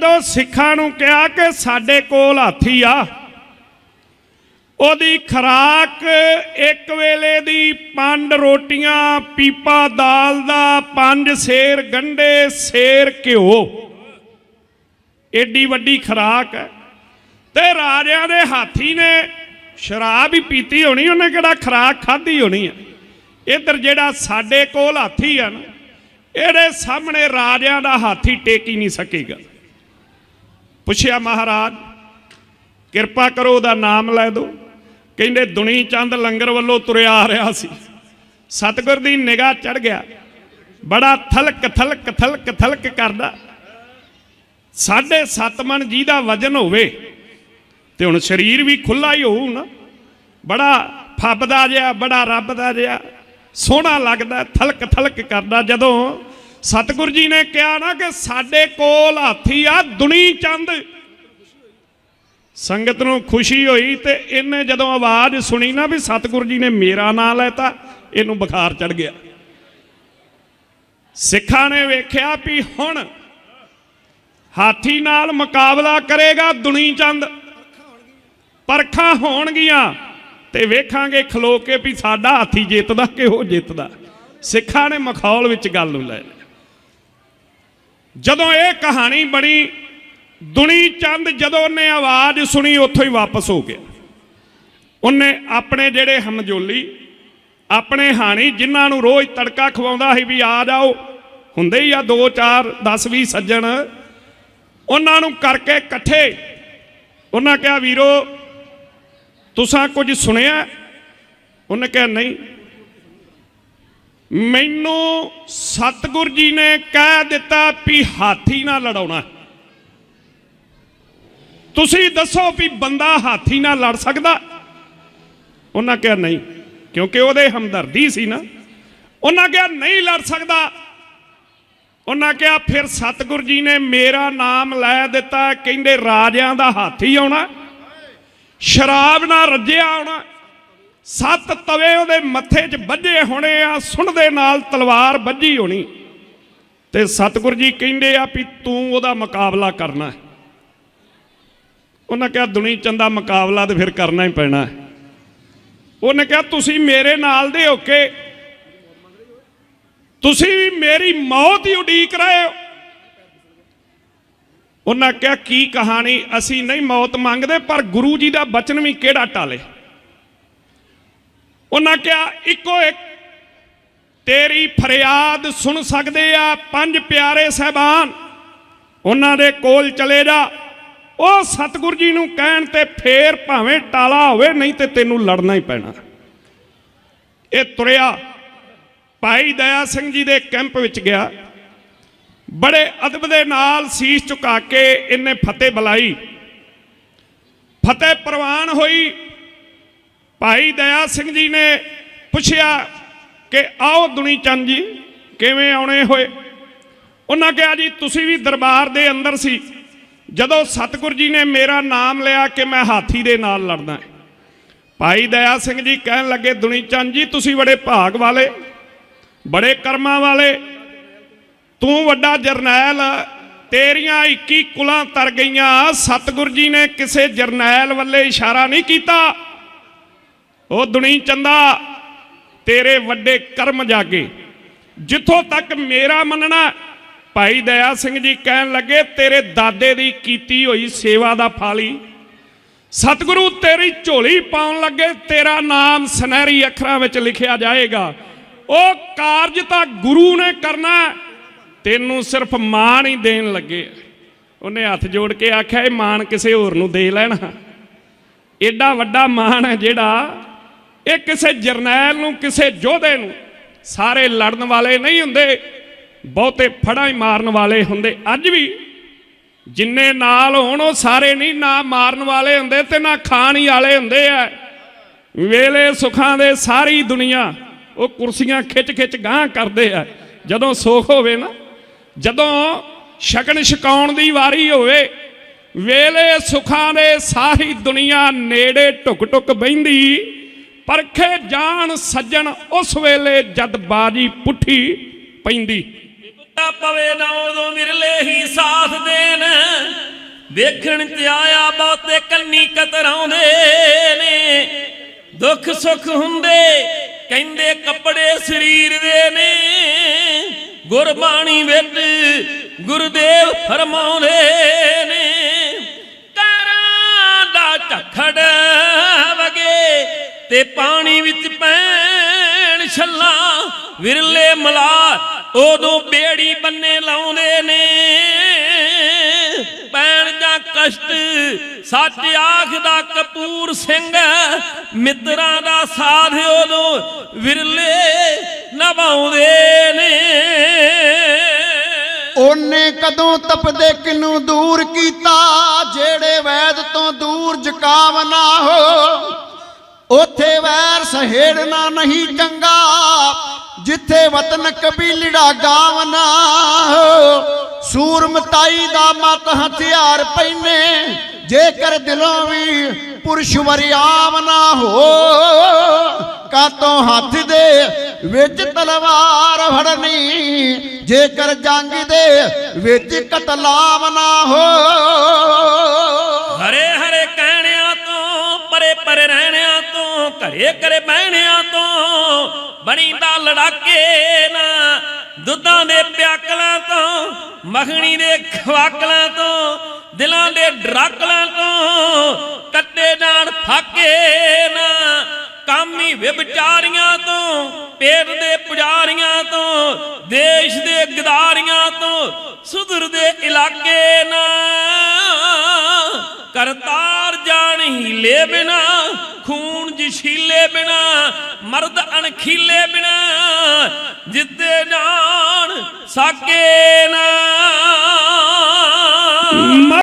ਜਦੋਂ ਸਿੱਖਾਂ ਨੂੰ ਕਿਹਾ ਕਿ ਸਾਡੇ ਕੋਲ ਹਾਥੀ ਆ, ਉਹਦੀ ਖਰਾਕ ਇੱਕ ਵੇਲੇ ਦੀ ਪੰਜ ਰੋਟੀਆਂ, ਪੀਪਾ ਦਾਲ ਦਾ ਪੰਜ ਸੇਰ ਗੰਡੇ ਸੇਰ ਘਿਓ। ਏਡੀ ਵੱਡੀ ਖਰਾਕ ਹੈ। ਤੇ ਰਾਜਿਆਂ ਦੇ ਹਾਥੀ ਨੇ ਸ਼ਰਾਬ ਹੀ ਪੀਤੀ ਹੋਣੀ, ਉਹਨੇ ਕਿਹੜਾ ਖਰਾਕ ਖਾਧੀ ਹੋਣੀ ਹੈ? ਇੱਧਰ ਜਿਹੜਾ ਸਾਡੇ ਕੋਲ ਹਾਥੀ ਆ ਨਾ, ਇਹਦੇ ਸਾਹਮਣੇ ਰਾਜਿਆਂ ਦਾ ਹਾਥੀ ਟੇਕ ਹੀ ਨਹੀਂ ਸਕੇਗਾ। ਪੁੱਛਿਆ ਮਹਾਰਾਜ, ਕਿਰਪਾ ਕਰੋ ਉਹਦਾ ਨਾਮ ਲੈ ਦਿਓ। ਕਹਿੰਦੇ, ਦੁਨੀ ਚੰਦ ਲੰਗਰ ਵੱਲੋਂ ਤੁਰਿਆ ਆ ਰਿਹਾ ਸੀ। ਸਤਗੁਰ ਦੀ ਨਿਗਾਹ ਚੜ ਗਿਆ। ਬੜਾ ਥਲਕ ਥਲਕ ਥਲਕ ਥਲਕ ਕਰਦਾ। ਸਾਢੇ ਸੱਤ ਮਣ ਜਿਹਦਾ ਵਜਨ ਹੋਵੇ ਤੇ ਹੁਣ ਸਰੀਰ ਵੀ ਖੁੱਲਾ ਹੀ ਹੋਊ ਨਾ। ਬੜਾ ਫੱਬਦਾ ਜਿਹਾ, ਬੜਾ ਰੱਬ ਦਾ ਜਿਹਾ, ਸੋਹਣਾ ਲੱਗਦਾ, ਥਲਕ ਥਲਕ ਕਰਦਾ। ਜਦੋਂ ਸਤਿਗੁਰੂ ਜੀ ਨੇ ਕਿਹਾ ਨਾ ਕਿ ਸਾਡੇ ਕੋਲ ਹਾਥੀ ਆ, ਦੁਨੀ ਚੰਦ। ਸੰਗਤ ਨੂੰ ਖੁਸ਼ੀ ਹੋਈ ਤੇ ਇਹਨੇ ਜਦੋਂ ਆਵਾਜ਼ ਸੁਣੀ ਨਾ ਵੀ ਸਤਿਗੁਰੂ ਜੀ ਨੇ ਮੇਰਾ ਨਾਮ ਲੈਤਾ, ਇਹਨੂੰ ਬੁਖਾਰ ਚੜ ਗਿਆ। ਸਿੱਖਾਂ ਨੇ ਵੇਖਿਆ ਵੀ ਹੁਣ ਹਾਥੀ ਨਾਲ ਮੁਕਾਬਲਾ ਕਰੇਗਾ ਦੁਨੀ ਚੰਦ। ਪਰਖਾਂ ਹੋਣਗੀਆਂ ਤੇ ਵੇਖਾਂਗੇ ਖਲੋ ਕੇ ਵੀ ਸਾਡਾ ਹਾਥੀ ਜਿੱਤਦਾ ਕਿ ਉਹ ਜਿੱਤਦਾ। ਸਿੱਖਾਂ ਨੇ ਮਖੌਲ ਵਿੱਚ ਗੱਲ ਨੂੰ ਲੈ ਲਿਆ ਜਦੋਂ ਇਹ ਕਹਾਣੀ ਬਣੀ, ਦੁਨੀ ਚੰਦ ਜਦੋਂ ਉਹਨੇ ਆਵਾਜ਼ ਸੁਣੀ, ਉੱਥੋਂ ਹੀ ਵਾਪਸ ਹੋ ਗਿਆ। ਉਹਨੇ ਆਪਣੇ ਜਿਹੜੇ ਹਮਜੋਲੀ ਆਪਣੇ ਹਾਣੀ, ਜਿਨ੍ਹਾਂ ਨੂੰ ਰੋਜ਼ ਤੜਕਾ ਖਵਾਉਂਦਾ ਸੀ ਵੀ ਆ ਜਾਓ, ਹੁੰਦੇ ਹੀ ਆ 2 4 10 20 ਸੱਜਣ, ਉਹਨਾਂ ਨੂੰ ਕਰਕੇ ਇਕੱਠੇ। ਉਹਨਾਂ ਕਿਹਾ, ਵੀਰੋ, ਤੁਸੀਂ ਕੁਝ ਸੁਣਿਆ? ਉਹਨੇ ਕਿਹਾ, ਨਹੀਂ। ਮੈਨੂੰ ਸਤਿਗੁਰ ਜੀ ਨੇ ਕਹਿ ਦਿੱਤਾ ਵੀ ਹਾਥੀ ਨਾਲ ਲੜਾਉਣਾ। ਤੁਸੀਂ ਦੱਸੋ ਵੀ ਬੰਦਾ ਹਾਥੀ ਨਾਲ ਲੜ ਸਕਦਾ? ਉਹਨਾਂ ਕਿਹਾ ਨਹੀਂ, ਕਿਉਂਕਿ ਉਹਦੇ ਹਮਦਰਦੀ ਸੀ ਨਾ। ਉਹਨਾਂ ਕਿਹਾ ਨਹੀਂ ਲੜ ਸਕਦਾ। ਉਹਨਾਂ ਕਿਹਾ ਫਿਰ ਸਤਿਗੁਰ ਜੀ ਨੇ ਮੇਰਾ ਨਾਮ ਲੈ ਦਿੱਤਾ, ਕਹਿੰਦੇ ਰਾਜਿਆਂ ਦਾ ਹਾਥੀ ਆਉਣਾ, ਸ਼ਰਾਬ ਨਾਲ ਰੱਜਿਆ ਆਉਣਾ। ਸੱਤ ਤਵੇ ਉਹਦੇ ਮੱਥੇ 'ਚ ਵੱਜੇ ਹੋਣੇ ਆ ਸੁਣ ਦੇ ਨਾਲ ਤਲਵਾਰ ਵੱਜੀ ਹੋਣੀ। ਤੇ ਸਤਿਗੁਰ ਜੀ ਕਹਿੰਦੇ ਆ ਵੀ ਤੂੰ ਉਹਦਾ ਮੁਕਾਬਲਾ ਕਰਨਾ ਉਹਨਾਂ ਕਿਹਾ, ਦੁਨੀ ਚੰਦਾ ਮੁਕਾਬਲਾ ਤੇ ਫਿਰ ਕਰਨਾ ਹੀ ਪੈਣਾ ਉਹਨੇ ਕਿਹਾ, ਤੁਸੀਂ ਮੇਰੇ ਨਾਲ ਦੇ ਹੋ ਕੇ, ਤੁਸੀਂ ਵੀ ਮੇਰੀ ਮੌਤ ਹੀ ਉਡੀਕ ਰਹੇ ਹੋ। ਉਹਨਾਂ ਕਿਹਾ, ਕੀ ਕਹਾਣੀ? ਅਸੀਂ ਨਹੀਂ ਮੌਤ ਮੰਗਦੇ, ਪਰ ਗੁਰੂ ਜੀ ਦਾ ਬਚਨ ਵੀ ਕਿਹੜਾ ਟਾਲੇ? ਉਹਨਾਂ ਕਿਹਾ, ਇੱਕੋ ਇੱਕ, ਤੇਰੀ ਫਰਿਆਦ ਸੁਣ ਸਕਦੇ ਆ ਪੰਜ ਪਿਆਰੇ ਸਹਿਬਾਨ। ਉਹਨਾਂ ਦੇ ਕੋਲ ਚਲੇ ਜਾ। ਉਹ ਸਤਿਗੁਰੂ ਜੀ ਨੂੰ ਕਹਿਣ ਤੇ ਫੇਰ ਭਾਵੇਂ ਟਾਲਾ ਹੋਵੇ, ਨਹੀਂ ਤੇ ਤੈਨੂੰ ਲੜਨਾ ਹੀ ਪੈਣਾ। ਇਹ ਤੁਰਿਆ, ਭਾਈ ਦਇਆ ਸਿੰਘ ਜੀ ਦੇ ਕੈਂਪ ਵਿੱਚ ਗਿਆ। ਬੜੇ ਅਦਬ ਦੇ ਨਾਲ ਸੀਸ ਝੁਕਾ ਕੇ ਇਹਨੇ ਫਤਿਹ ਬੁਲਾਈ। ਫਤਿਹ ਪ੍ਰਵਾਨ ਹੋਈ। ਭਾਈ ਦਇਆ ਸਿੰਘ ਜੀ ਨੇ ਪੁੱਛਿਆ ਕਿ ਆਓ ਦੁਨੀ ਚੰਦ ਜੀ, ਕਿਵੇਂ ਆਉਣੇ ਹੋਏ? ਉਹਨਾਂ ਕਿਹਾ ਜੀ, ਤੁਸੀਂ ਵੀ ਦਰਬਾਰ ਦੇ ਅੰਦਰ ਸੀ। ਜਦੋਂ ਸਤਿਗੁਰੂ ਜੀ ਨੇ ਮੇਰਾ ਨਾਮ ਲਿਆ ਕਿ ਮੈਂ ਹਾਥੀ ਦੇ ਨਾਲ ਲੜਨਾ ਹੈ। ਭਾਈ ਦਇਆ ਸਿੰਘ ਜੀ ਕਹਿਣ ਲੱਗੇ, ਦੁਨੀ ਚੰਦ ਜੀ, ਤੁਸੀਂ ਬੜੇ ਭਾਗ ਵਾਲੇ, ਬੜੇ ਕਰਮਾਂ ਵਾਲੇ। ਤੂੰ ਵੱਡਾ ਜਰਨੈਲ, ਤੇਰੀਆਂ 21 ਕੁਲਾਂ ਤਰ ਗਈਆਂ। ਸਤਿਗੁਰੂ ਜੀ ਨੇ ਕਿਸੇ ਜਰਨੈਲ ਵੱਲੇ ਇਸ਼ਾਰਾ ਨਹੀਂ ਕੀਤਾ। ਉਹ ਦੁਨੀ ਚੰਦਾ, ਤੇਰੇ ਵੱਡੇ ਕਰਮ ਜਾਗੇ। ਜਿੱਥੋਂ ਤੱਕ ਮੇਰਾ ਮੰਨਣਾ, ਭਾਈ ਦਇਆ ਸਿੰਘ ਜੀ ਕਹਿਣ ਲੱਗੇ, ਤੇਰੇ ਦਾਦੇ ਦੀ ਕੀਤੀ ਹੋਈ ਸੇਵਾ ਦਾ ਫਾਲੀ। ਸਤਿਗੁਰੂ, ਤੇਰੀ ਝੋਲੀ ਪਾਉਣ ਲੱਗੇ, ਤੇਰਾ ਨਾਮ ਸੁਨਹਿਰੀ ਅੱਖਰਾਂ ਵਿੱਚ ਲਿਖਿਆ ਜਾਏਗਾ। ਉਹ ਕਾਰਜ ਤਾਂ ਗੁਰੂ ਨੇ ਕਰਨਾ, ਤੈਨੂੰ ਸਿਰਫ ਮਾਣ ਹੀ ਦੇਣ ਲੱਗੇ। ਉਹਨੇ ਹੱਥ ਜੋੜ ਕੇ ਆਖਿਆ, ਇਹ ਮਾਣ ਕਿਸੇ ਹੋਰ ਨੂੰ ਦੇ ਲੈਣਾ। ਐਡਾ ਵੱਡਾ ਮਾਣ ਹੈ ਜਿਹੜਾ ਇਹ ਕਿਸੇ ਜਰਨੈਲ ਨੂੰ, ਕਿਸੇ ਯੋਧੇ ਨੂੰ ਸਾਰੇ ਲੜਨ ਵਾਲੇ ਨਹੀਂ ਹੁੰਦੇ, ਬਹੁਤੇ ਫੜਾਂ ਹੀ ਮਾਰਨ ਵਾਲੇ ਹੁੰਦੇ। ਅੱਜ ਵੀ ਜਿੰਨੇ ਨਾਲ ਹੋਣ, ਉਹ ਸਾਰੇ ਨਹੀਂ ਨਾ ਮਾਰਨ ਵਾਲੇ ਹੁੰਦੇ ਤੇ ਨਾ ਖਾਣ ਹੀ ਵਾਲੇ ਹੁੰਦੇ ਆ। ਵੇਲੇ ਸੁਖਾਂ ਦੇ ਸਾਰੀ ਦੁਨੀਆ ਉਹ ਕੁਰਸੀਆਂ ਖਿੱਚ ਖਿੱਚ ਗਾਂ ਕਰਦੇ ਆ। ਜਦੋਂ ਸੁੱਖ ਹੋਵੇ ਨਾ, ਜਦੋਂ ਸ਼ਗਨ ਛਕਾਉਣ ਦੀ ਵਾਰੀ ਹੋਵੇ, ਵੇਲੇ ਸੁਖਾਂ ਦੇ ਸਾਰੀ ਦੁਨੀਆ ਨੇੜੇ ਟੁਕ ਟੁਕ ਬੈੰਦੀ ਪਰਖੇ ਜਾਣ ਸੱਜਣ ਉਸ ਵੇਲੇ ਜਦ ਬਾਜੀ ਪੁੱਠੀ ਪੈਂਦੀ। ਕੁੱਤਾ ਪਵੇ ਨਾ ਉਦੋਂ ਮਿਰਲੇ ਹੀ ਸਾਥ ਦੇਣ। ਵੇਖਣ ਤੇ ਆਇਆ ਬਹੁਤੇ ਕੰਨੀ ਕਤਰਾਉਂਦੇ ਨੇ। ਦੁੱਖ ਸੁੱਖ ਹੁੰਦੇ ਕਹਿੰਦੇ ਕੱਪੜੇ ਸਰੀਰ ਦੇ ਨੇ। ਗੁਰਬਾਣੀ ਵਿੱਚ ਗੁਰਦੇਵ ਫਰਮਾਉਂਦੇ ਤੇ ਪਾਣੀ ਵਿੱਚ ਪੈਣ ਛੱਲਾ ਵਿਰਲੇ ਮਲਾ, ਉਦੋਂ ਬੇੜੀ ਬੰਨੇ ਲਾਉਂਦੇ ਨੇ। ਪੈਣ ਦਾ ਕਸ਼ਟ ਸੱਚ ਆਖਦਾ ਕਪੂਰ ਸਿੰਘ ਮਿੱਤਰਾਂ ਦਾ ਸਾਥ ਉਦੋਂ ਵਿਰਲੇ ਨਿਭਾਉਂਦੇ ਨੇ। ਉਹਨੇ ਕਦੋਂ ਤਪਦੇ ਕਿਨੂੰ ਦੂਰ ਕੀਤਾ, ਜਿਹੜੇ ਵੈਦ ਤੋਂ ਦੂਰ ਜਕਾਵ ਨਾ ਹੋ ਉਥੇ ਵੈਰ ਸਹੇੜਨਾ ਨਹੀਂ ਚੰਗਾ, ਜਿੱਥੇ ਵਤਨ ਕਬੀਲੜਾ ਗਾਵ ਨਾ ਸੂਰਮਤਾਈ ਦਾ ਮਤ ਹਥਿਆਰ ਪੈਨੇ, ਜੇਕਰ ਦਿਲੋਂ ਵੀ ਪੁਰਸ਼ ਵਰਿਆਮ ਨਾ ਹੋ, ਕਾਤੋਂ ਹੱਥ ਦੇ ਵਿੱਚ ਤਲਵਾਰ ਫੜਨੀ, ਜੇਕਰ ਜੰਗ ਦੇ ਵਿੱਚ ਕਤਲਾਵ ਨਾ ਹੋ। ਘਰੇ ਘਰੇ ਬਹਿਣਿਆਂ ਤੋਂ ਬਣੀ ਦਾ ਲੜਾਕੇ ਨਾ, ਦੁੱਧਾਂ ਦੇ ਪਿਆਕਲਾਂ ਤੋਂ, ਮੱਖਣੀ ਦੇ ਖਵਾਕਲਾਂ ਤੋਂ, ਦਿਲਾਂ ਦੇ ਡਰਾਕਲਾਂ ਤੋਂ, ਕੱਟੇ ਜਾਣ ਫਾਕੇ ਨਾ, ਕਾਮੀ ਵਿਭਚਾਰੀਆਂ ਤੋਂ, ਪੇਟ ਦੇ ਪੁਜਾਰੀਆਂ ਤੋਂ, ਦੇਸ਼ ਦੇ ਗਦਾਰੀਆਂ ਤੋਂ, ਸੁਧਰ ਦੇ ਇਲਾਕੇ ਨਾ, ਕਰਤਾਰ ਜਾਣ ਹੀਲੇ ਬਿਨਾ ਖੂਨ ਜਸ਼ੀਲੇ ਬਿਨਾ ਮਰਦ ਅਣਖੀਲੇ ਬਿਨਾ ਜਿੱਤੇ ਜਾਣ ਸਾਕੇ ਨਾ।